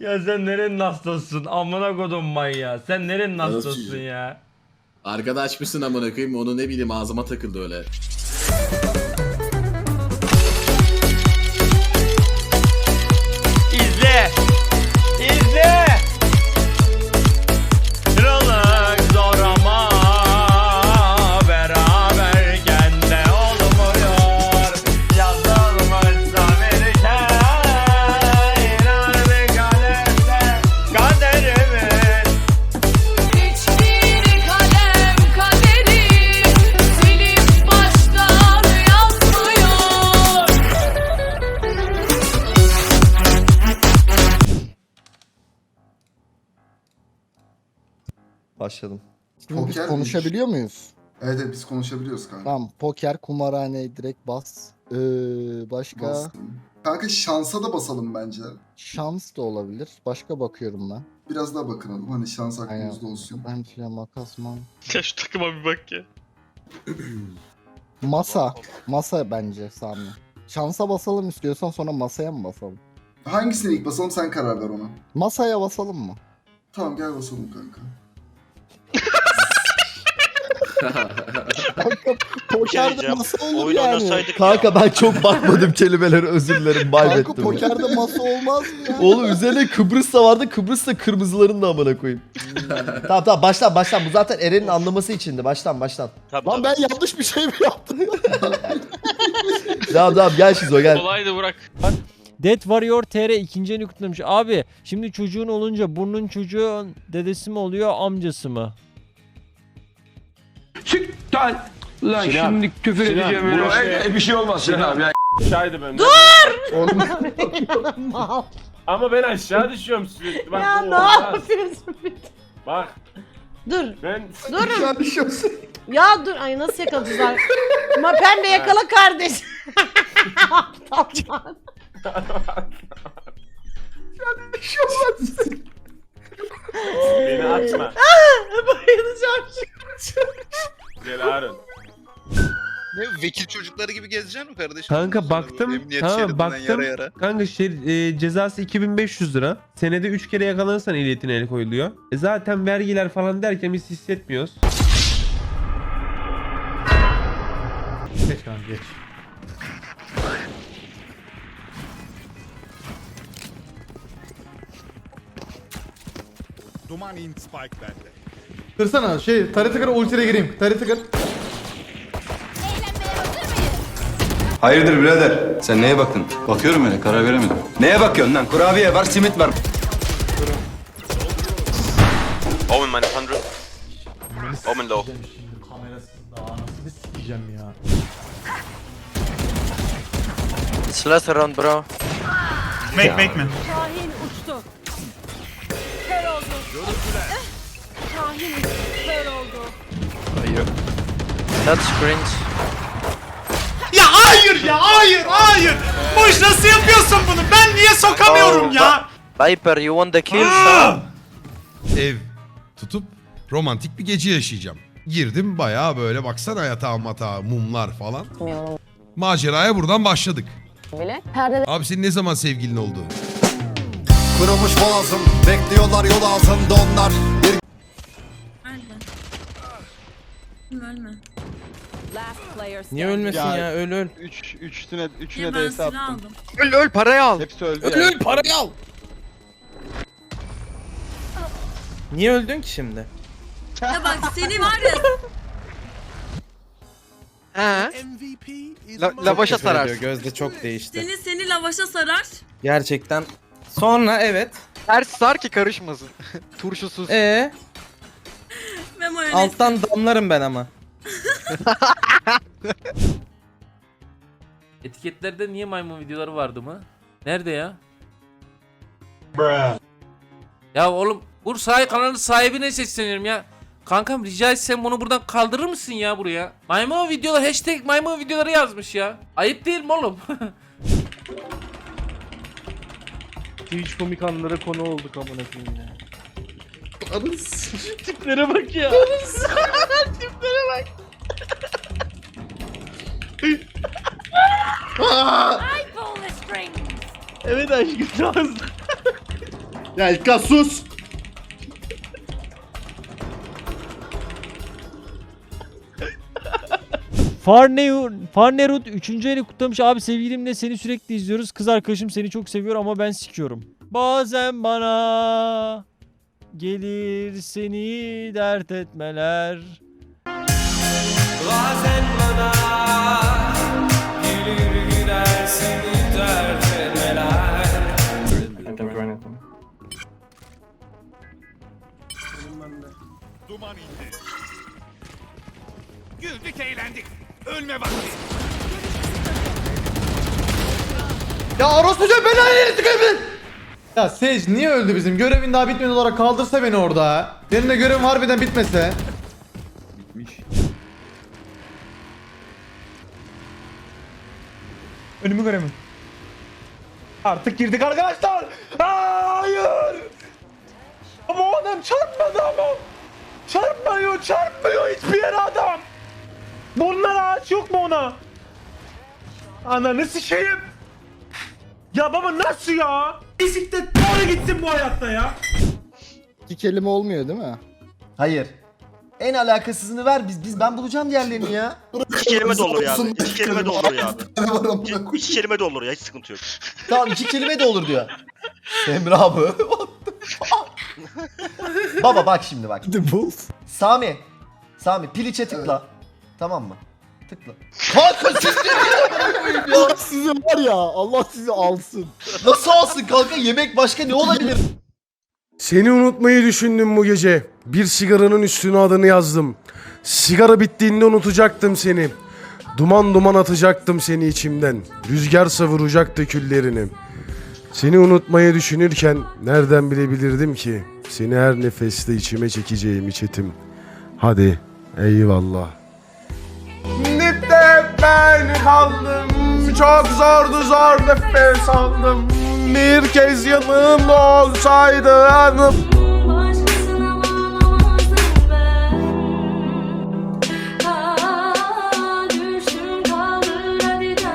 Ya sen nerenin hastasın? Amına kodum manyağı. Sen nerenin hastasın ya? Arkada açmışsın amına koyayım onu ne bileyim ağzıma takıldı öyle. Başladım. Şimdi biz Poker konuşabiliyor muyuz? Evet, evet biz konuşabiliyoruz kanka. Tamam poker kumarhane direkt bas. Ee, başka Bastım. Kanka şansa da basalım bence. şans da olabilir. Başka bakıyorum ben. Biraz daha bakınalım hani şans Aynen. aklımızda olsun. Ben filan makasman. Ya şu takıma bir bak ya. Masa. Masa bence Sami. Şansa basalım istiyorsan sonra masaya mı basalım? Hangisine ilk basalım sen karar ver ona. Masaya basalım mı? Tamam gel basalım kanka. Kanka pokerde masa olur Oyun yani. oynasaydık Kanka ben çok bakmadım kelimelere özür dilerim Kanka kaybettim. pokerde masa olmaz mı ya? Oğlum üzerine Kıbrıs da vardı. Kıbrıs da kırmızıların da amına koyayım. tamam tamam baştan baştan. Bu zaten Eren'in anlaması içindi. Baştan baştan. Tabii, Lan tabii. ben yanlış bir şey mi yaptım? Tamam tamam gel Şizo gel. Kolaydı Burak. Dead Warrior TR ikinci elini kutlamış. Abi şimdi çocuğun olunca burnun çocuğun dedesi mi oluyor amcası mı? Lan şimdi küfür edeceğim öyle. bir şey olmaz Sinan abi ya. Aşağıydı ben. Oğlum Ama ben aşağı düşüyorum sürekli. Bak, Ya bu ne olmaz. yapıyorsun? Bak Dur, ben dur. Ya dur, ay nasıl yakalayacağız? Ama pembe yakala kardeş. Aptallar. beni atma. Bayılacağım Gel Harun. Ne vekil çocukları gibi gezeceksin mi kardeşim? Kanka baktım, emniyet tamam, şeridinden baktım. Yara yara. Kanka şey, e, cezası 2500 lira. Senede 3 kere yakalanırsan ehliyetine el koyuluyor. E zaten vergiler falan derken biz hissetmiyoruz. Geç kanka geç. Duman in spike bende. Kırsana şey tarete kır ultiye gireyim. Tarete kır. Hayırdır birader? Sen neye baktın? Bakıyorum öyle karar veremedim. Neye bakıyorsun lan? Kurabiye var, simit var. Omen minus 100. Omen low. Kamerasız da anasını sikeceğim ya. It's less around bro. Şahin kör oldu. That's cringe. Ya hayır ya hayır hayır. Boş nasıl yapıyorsun bunu? Ben niye sokamıyorum ya? Viper you want the kill Ev tutup romantik bir gece yaşayacağım. Girdim bayağı böyle baksana yatağa matağa mumlar falan. Maceraya buradan başladık. Abi senin ne zaman sevgilin oldu? Kırılmış boğazım, bekliyorlar yol altında onlar. Bir Niye ölmesin ya, öl öl. 3 üstüne üçüne de hesap attım. Öl öl parayı al. Hepsi öldü. Öl öl parayı al. Niye öldün ki şimdi? Ya bak seni var ya. He. La, lavaşa sararsın. Gözde çok değişti. Seni seni lavaşa sarar. Gerçekten. Sonra evet. Ters sar ki karışmasın. Turşusuz. Ee, mayonez. alttan damlarım ben ama. Etiketlerde niye maymun videoları vardı mı? Nerede ya? Ya oğlum bu sahi kanalın sahibine sesleniyorum ya. Kankam rica etsem bunu buradan kaldırır mısın ya buraya? Maymun videoları hashtag maymun videoları yazmış ya. Ayıp değil mi oğlum? Twitch komik anlara konu olduk amına koyayım ya. Tiplere bak ya. evet aşkım. Ya İlkan sus. Farneur, Farnerud 3. eli kutlamış. Abi sevgilimle seni sürekli izliyoruz. Kız arkadaşım seni çok seviyor ama ben sikiyorum. Bazen bana gelir seni dert etmeler. Güldük eğlendik. Ölme vakti. Ya orospuca belanı yeri tıkayım Ya Sage niye öldü bizim? Görevin daha bitmedi olarak kaldırsa beni orada. Benim de görevim harbiden bitmese. Önümü göremiyorum. Artık girdik arkadaşlar. Hayır. Ona? Ananı sikeyim. Ya baba nasıl ya? Bisiklet doğru gitsin bu hayatta ya. İki kelime olmuyor değil mi? Hayır. En alakasızını ver biz. Biz ben bulacağım diğerlerini ya. İki kelime de olur ya. İki kelime de olur ya. İki kelime de olur ya. Hiç sıkıntı yok. Tamam iki kelime de olur diyor. Emre abi. The? Baba bak şimdi bak. Sami. Sami piliçe tıkla. Tamam mı? Tıkla. Kanka siz ne Allah sizi var ya Allah sizi alsın. nasıl alsın kanka? Yemek başka ne olabilir? Seni unutmayı düşündüm bu gece. Bir sigaranın üstüne adını yazdım. Sigara bittiğinde unutacaktım seni. Duman duman atacaktım seni içimden. Rüzgar savuracaktı küllerini. Seni unutmayı düşünürken nereden bilebilirdim ki seni her nefeste içime çekeceğimi çetim. Hadi eyvallah. Ben kaldım. Çok zordu zor nefes aldım. Bir kez yanımda olsaydı anım.